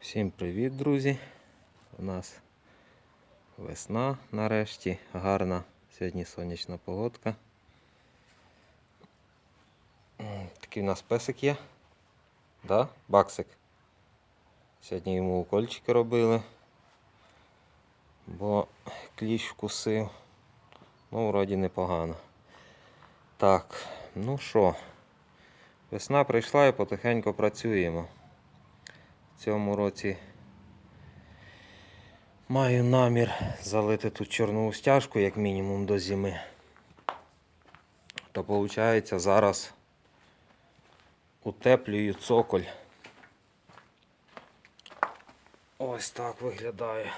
Всім привіт, друзі! У нас весна нарешті, гарна. Сьогодні сонячна погодка. Такий у нас песик є. Да? Баксик. Сьогодні йому укольчики робили, бо кліщ вкусив. Ну, вроді непогано. Так, ну що, весна прийшла і потихеньку працюємо. В цьому році маю намір залити тут чорну стяжку, як мінімум, до зими. То виходить, зараз утеплюю цоколь. Ось так виглядає.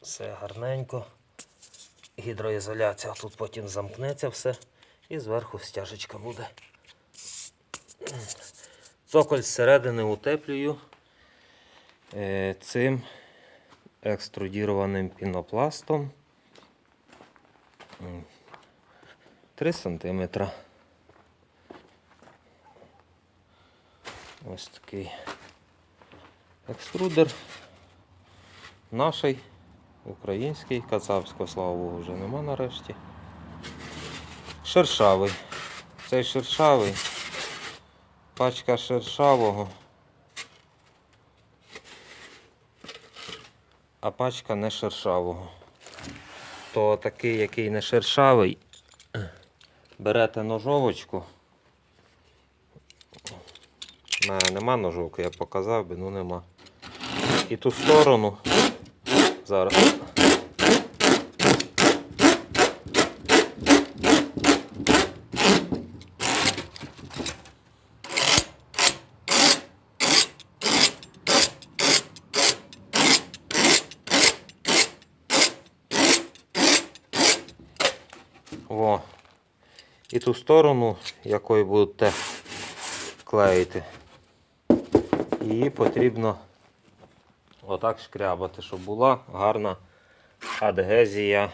Все гарненько гідроізоляція тут потім замкнеться все і зверху стяжечка буде. Цоколь зсередини утеплюю е, цим екструдірованим пінопластом 3 см. Ось такий екструдер. Наший український, кацапського, слава Богу, вже нема нарешті. Шершавий. Цей шершавий. Пачка шершавого. А пачка не шершавого. То такий, який не шершавий, берете ножовочку. Мене нема ножовки, я показав би, ну нема. І ту сторону зараз. Во. І ту сторону, якою будете клеїти. Її потрібно отак шкрябати, щоб була гарна адгезія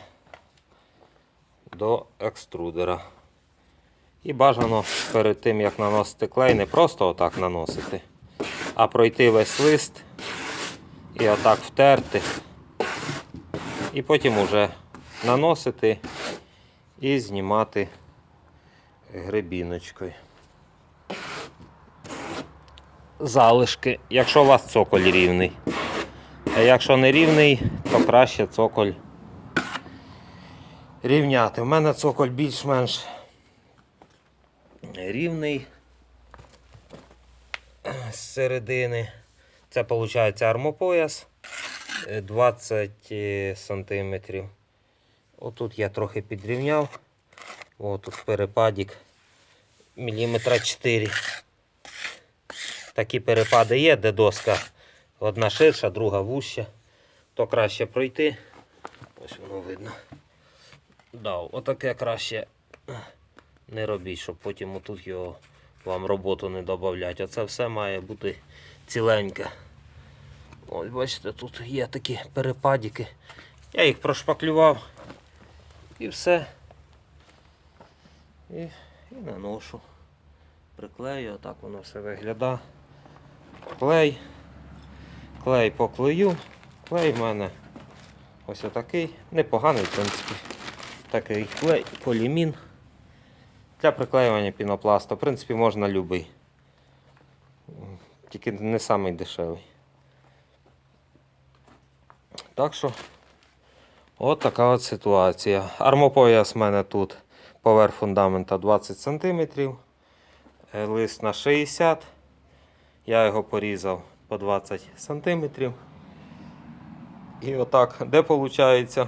до екструдера. І бажано перед тим, як наносити клей, не просто отак наносити, а пройти весь лист і отак втерти. І потім уже наносити і знімати гребіночкою. Залишки, якщо у вас цоколь рівний. А якщо не рівний, то краще цоколь рівняти. У мене цоколь більш-менш рівний з середини. Це виходить армопояс е, 20 сантиметрів. Отут я трохи підрівняв. О, тут перепадік міліметра 4. Такі перепади є, де доска одна ширша, друга вуща. То краще пройти. Ось воно видно. Да, отаке краще не робіть, щоб потім отут його вам роботу не додати. Оце все має бути ціленьке. Ось бачите, тут є такі перепадики. Я їх прошпаклював і все. І, і наношу. Приклею, отак воно все виглядає. Клей. Клей поклею. Клей в мене ось отакий. Непоганий, в принципі. Такий клей, полімін. Для приклеювання пінопласту. В принципі, можна любий. Тільки не самий дешевий. Так що, от така от ситуація. Армопояс в мене тут поверх фундамента 20 см. Лист на 60 Я його порізав по 20 см. І отак, де виходить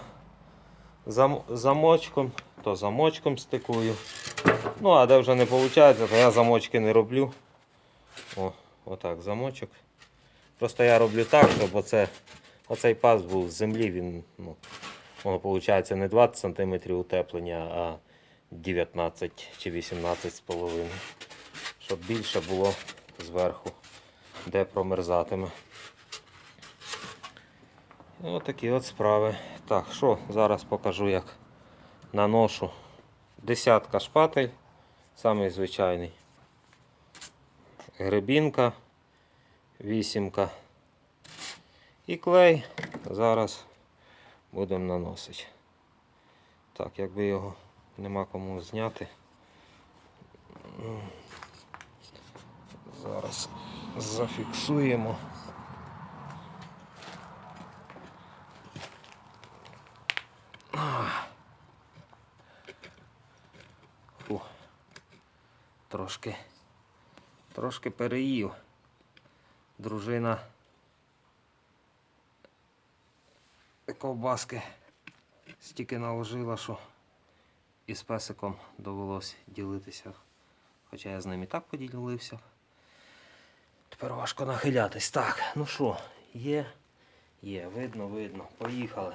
зам, замочком, то замочком стикую. Ну, а де вже не виходить, то я замочки не роблю. О, отак замочок. Просто я роблю так, щоб оце, оцей паз був з землі, він, ну, воно виходить не 20 см утеплення, а 19 чи 18 з половиною. Щоб більше було зверху, де промерзатиме. Ось такі от справи. Так, що зараз покажу, як наношу Десятка шпатель, самий звичайний. Гребінка, вісімка. І клей зараз будемо наносити. Так, якби його нема кому зняти. Зараз зафіксуємо. Фу. Трошки, трошки переїв. Дружина ковбаски стільки наложила, що із песиком довелось ділитися. Хоча я з ним і так поділився. Тепер важко нахилятись. Так, ну що, є, є, видно, видно. Поїхали.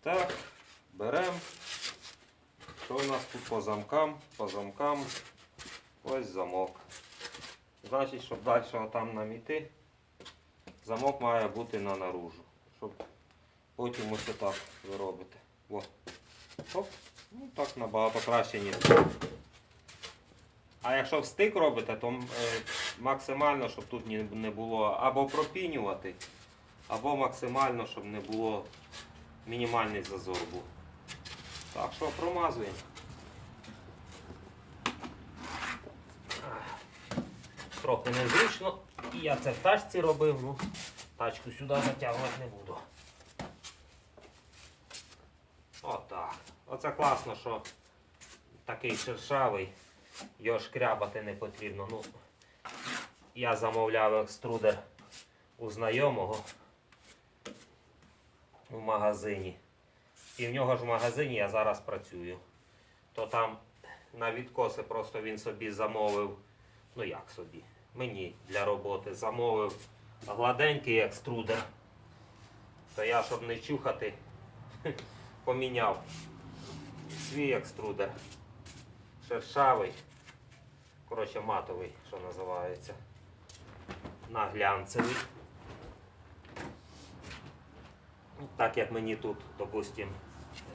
Так, беремо. Що у нас тут по замкам? По замкам ось замок. Значить, щоб далі там нам іти, замок має бути на наружу. Щоб потім ось так ви робите. О. Оп. Ну так набагато краще, ніж. А якщо в стик робите, то е, максимально, щоб тут не було або пропінювати, або максимально, щоб не було мінімальний зазор був. Так що промазуємо. Трохи незручно. І я це в тачці робив, ну тачку сюди затягувати не буду. Отак. Оце класно, що такий шершавий, його шкрябати не потрібно. Ну, я замовляв екструдер у знайомого в магазині. І в нього ж в магазині я зараз працюю. То там на відкоси просто він собі замовив. Ну як собі? Мені для роботи замовив гладенький екструдер. То я, щоб не чухати, поміняв свій екструдер. Шершавий. Коротше, матовий, що називається. На глянцевий. Ну, Так як мені тут, допустим,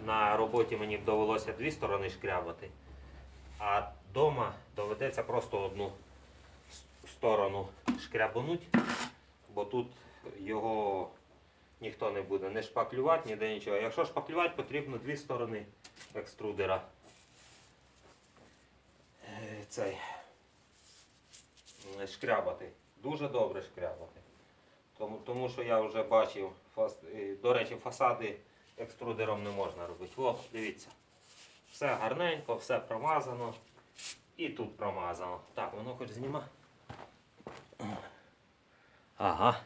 на роботі мені довелося дві сторони шкрябати, а вдома доведеться просто одну сторону шкрябануть, бо тут його ніхто не буде не шпаклювати, ніде нічого. Якщо шпаклювати, потрібно дві сторони екструдера. Е, Цей е, шкрябати. Дуже добре шкрябати. Тому, тому що я вже бачив, фас, е, до речі, фасади екструдером не можна робити. О, дивіться. Все гарненько, все промазано. І тут промазано. Так, воно хоч зніма. Ага.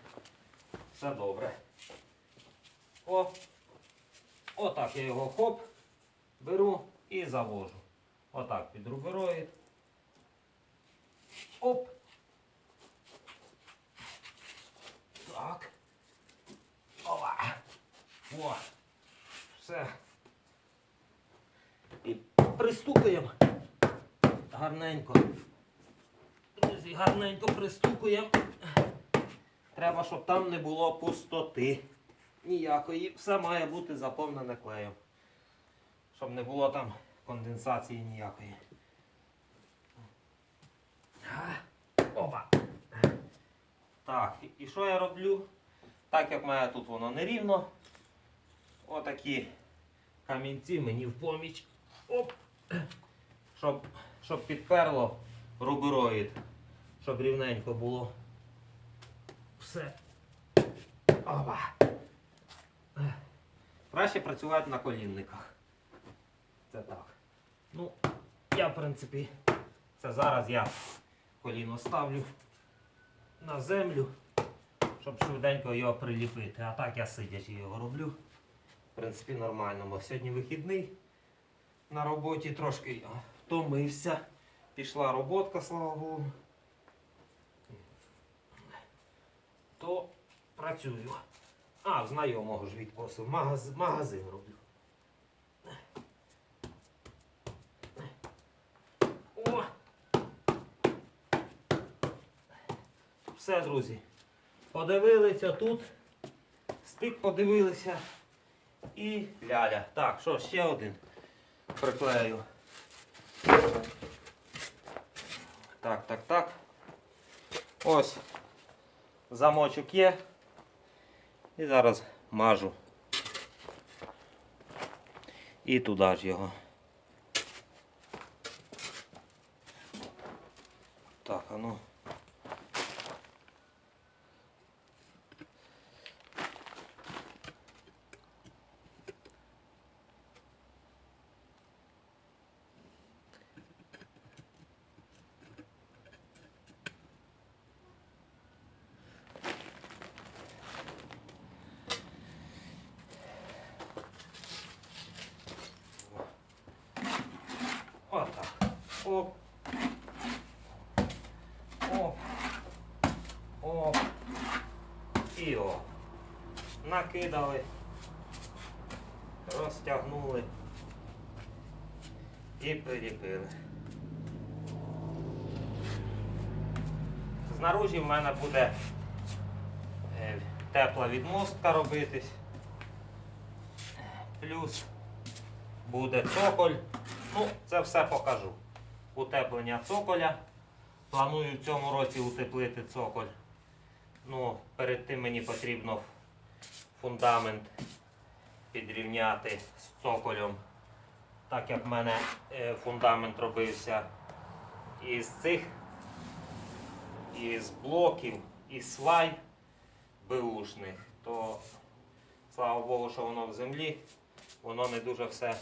Все добре. О. Отак я його хоп, беру і завожу. Отак під рубероїд. Оп. Так. Ова. О. Все. І пристукуємо. Гарненько. Друзі, гарненько пристукуємо. Треба, щоб там не було пустоти. Ніякої. Все має бути заповнене клеєм. Щоб не було там конденсації ніякої. Опа. Так, і- що я роблю? Так як мене тут воно нерівно, отакі камінці мені в поміч. Оп. Щоб, щоб підперло рубероїд, щоб рівненько було. Все. Опа. Краще працювати на колінниках. Це так. Ну, я, в принципі, це зараз я коліно ставлю на землю, щоб швиденько його приліпити. А так я сидячи його роблю. В принципі, нормально. Бо сьогодні вихідний на роботі трошки втомився. Пішла роботка, слава Богу. То працюю. А, знайомого ж відкосив. Магаз... Магазин роблю. О! Все, друзі. Подивилися тут. Стик подивилися. І ляля. Так, що, ще один приклею. Так, так, так. Ось. Замочок є. І зараз мажу. І туди ж його. Так, а ну. Отак. Оп. Оп. Оп. І о. Накидали. Розтягнули. І приліпили. Знаружі в мене буде е, тепла відмостка робитись. Плюс буде цоколь. Ну, це все покажу. Утеплення цоколя. Планую в цьому році утеплити цоколь. Ну, перед тим мені потрібно фундамент підрівняти з цоколем. Так як в мене е, фундамент робився із цих, із блоків, із свай беушних, то слава Богу, що воно в землі, воно не дуже все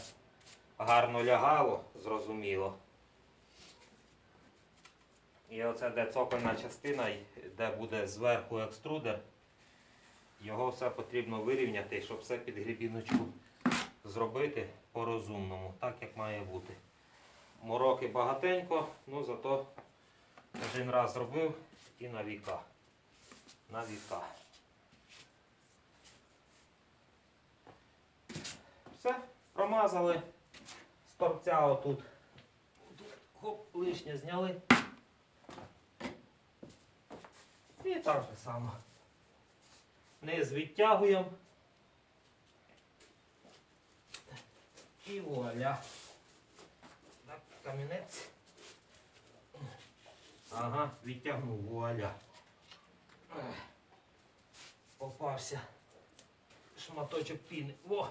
гарно лягало, зрозуміло. І оце де цокольна частина, де буде зверху екструдер, його все потрібно вирівняти, щоб все під грібіночку зробити по-розумному, так як має бути. Мороки багатенько, ну зато один раз зробив і на віка. На віка. Все, промазали з торця отут. Хоп, лишнє зняли. І так же само. Низ відтягуємо. І вуаля. Так, камінець. Ага, відтягнув вуаля. Попався. Шматочок піни. Во!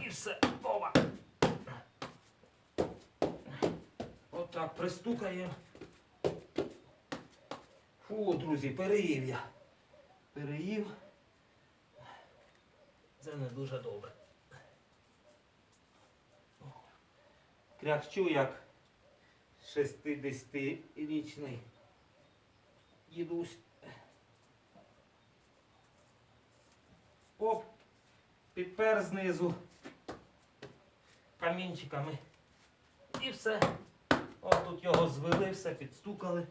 І все. Ова! Отак пристукаємо. Фу, друзі, переїв я. Переїв. Це не дуже добре. Кряхчу як 60-річний дідусь. Оп, підпер знизу камінчиками. І все. От тут його звели, все підстукали.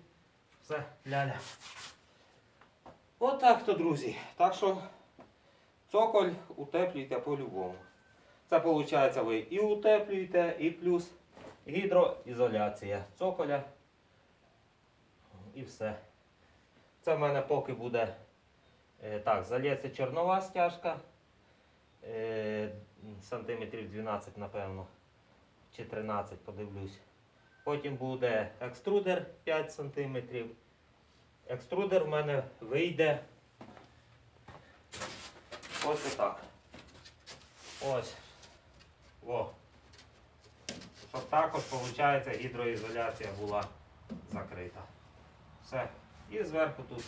Все, ляля. Отак то, друзі. Так що цоколь утеплюйте по-любому. Це виходить, ви і утеплюєте, і плюс гідроізоляція цоколя. І все. Це в мене поки буде е, так, залється чорнова стяжка. Е, сантиметрів 12, напевно. Чи 13, подивлюсь. Потім буде екструдер 5 см. Екструдер в мене вийде ось отак. Ось. Во. Щоб також, виходить, гідроізоляція була закрита. Все. І зверху тут.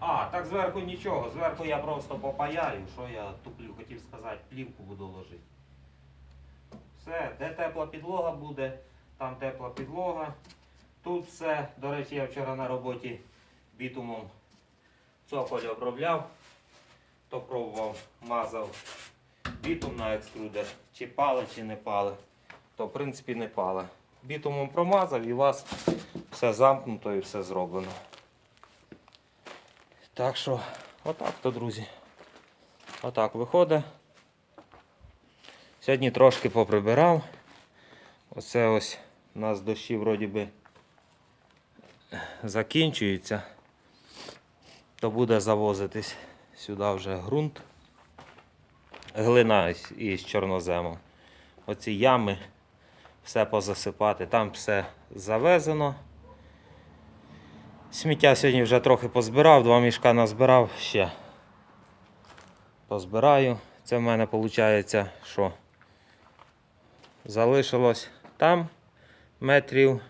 А, так зверху нічого. Зверху я просто попаяю, що я туплю, хотів сказати, плівку буду ложити. Все, де тепла підлога буде, там тепла підлога. Тут все, до речі, я вчора на роботі бітумом цоколь обробляв, то пробував, мазав бітум на екструдер, чи пали, чи не пали. То в принципі не пали. Бітумом промазав і у вас все замкнуто і все зроблено. Так що, отак то, друзі. Отак виходить. Сьогодні трошки поприбирав. Оце ось у нас дощі вроді би закінчується, то буде завозитись сюди вже ґрунт. Глина із- чорноземом. Оці ями, все позасипати. Там все завезено. Сміття сьогодні вже трохи позбирав, два мішка назбирав ще. Позбираю. Це в мене виходить, що залишилось там метрів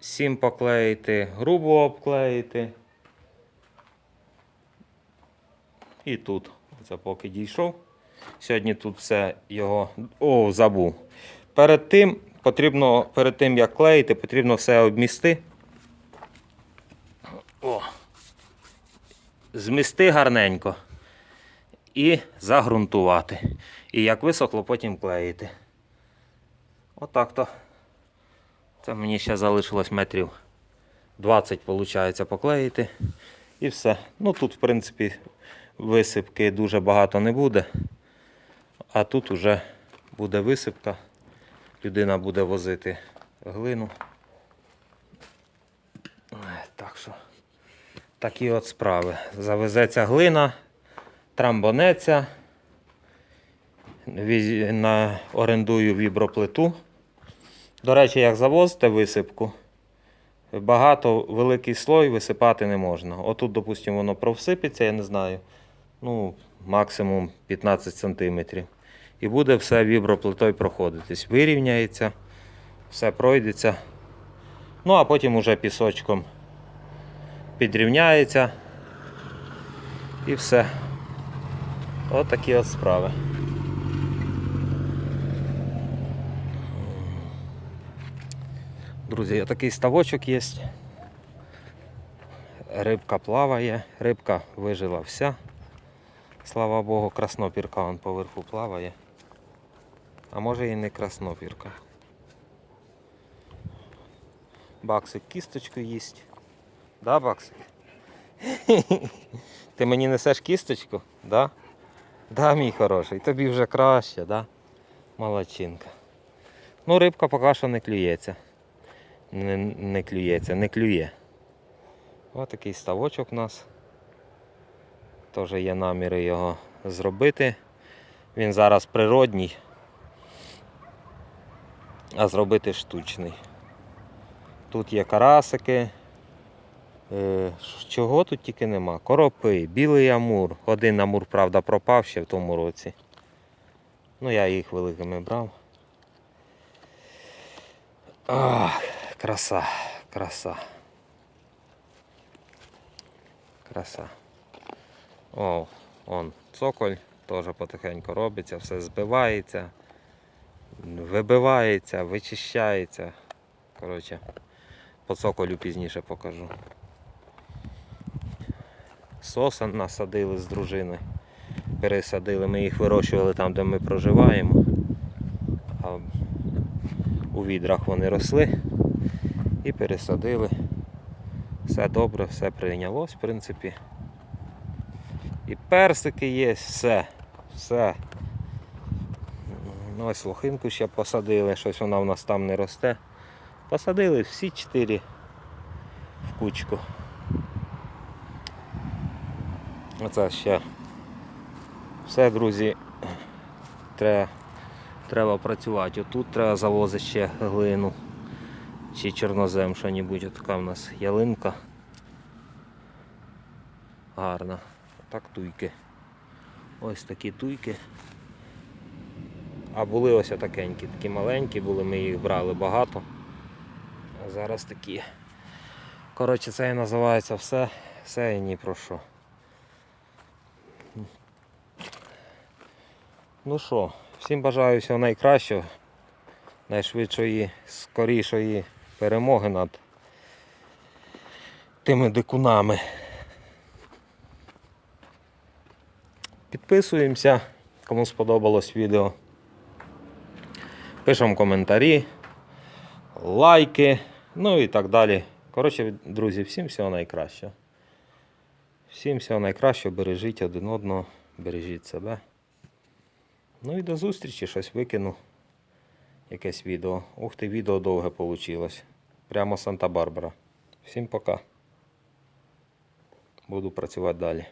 7 поклеїти, грубо обклеїти. І тут. Це поки дійшов. Сьогодні тут все його. О, забув. Перед тим потрібно, перед тим як клеїти, потрібно все обмісти. О. Змісти гарненько. І загрунтувати. І як висохло, потім клеїти. Отак то. Мені ще залишилось метрів 20, виходить, поклеїти. І все. Ну тут, в принципі, висипки дуже багато не буде. А тут вже буде висипка. Людина буде возити глину. Е, Так що такі от справи. Завезеться глина, трамбонеться. Орендую віброплиту. До речі, як завозите висипку, багато великий слой висипати не можна. Отут, допустимо, воно провсипеться, я не знаю. Ну, максимум 15 см. І буде все віброплитою проходитись. Вирівняється, все пройдеться. Ну, а потім уже пісочком підрівняється. І все. От от справи. Друзі, такий ставочок є. Рибка плаває, рибка вижила вся. Слава Богу, краснопірка он поверху плаває. А може і не краснопірка. Баксик кісточку їсть. Да, Баксик? Ти мені несеш кісточку? Да? Да, мій хороший, тобі вже краще, да? Молодчинка. Ну, рибка поки що не клюється. Не, не клюється, не клює. Ось такий ставочок у нас. Теж є наміри його зробити. Він зараз природній, а зробити штучний. Тут є карасики. Е, Чого тут тільки нема? Коропи, білий амур. Один амур, правда, пропав ще в тому році. Ну, я їх великими брав. Ах, краса, краса. Краса. О, он цоколь теж потихеньку робиться, все збивається, вибивається, вичищається. Коротше, по цоколю пізніше покажу. Сосен насадили з дружини. Пересадили, ми їх вирощували там, де ми проживаємо. А у відрах вони росли і пересадили. Все добре, все прийнялось, в принципі. І персики є, все. Все. Ну, ось лохинку ще посадили, щось вона в нас там не росте. Посадили всі чотири в кучку. Оце ще все, друзі. Треба, треба працювати. Отут треба завозити ще глину. Чи чорнозем що-небудь. Отака в нас ялинка. Гарна. Так туйки. Ось такі туйки. А були ось отакенькі, такі маленькі були, ми їх брали багато. А зараз такі. Коротше, це і називається все, все і ні про що. Ну що, всім бажаю всього найкращого, найшвидшої, скорішої перемоги над тими дикунами. Підписуємося, кому сподобалось відео. Пишемо коментарі, лайки, ну і так далі. Коротше, друзі, всім всього найкращого. Всім всього найкращого, бережіть один одного, бережіть себе. Ну і до зустрічі, щось викину. Якесь відео. Ух ти, відео довге вийшло. Прямо Санта-Барбара. Всім пока. Буду працювати далі.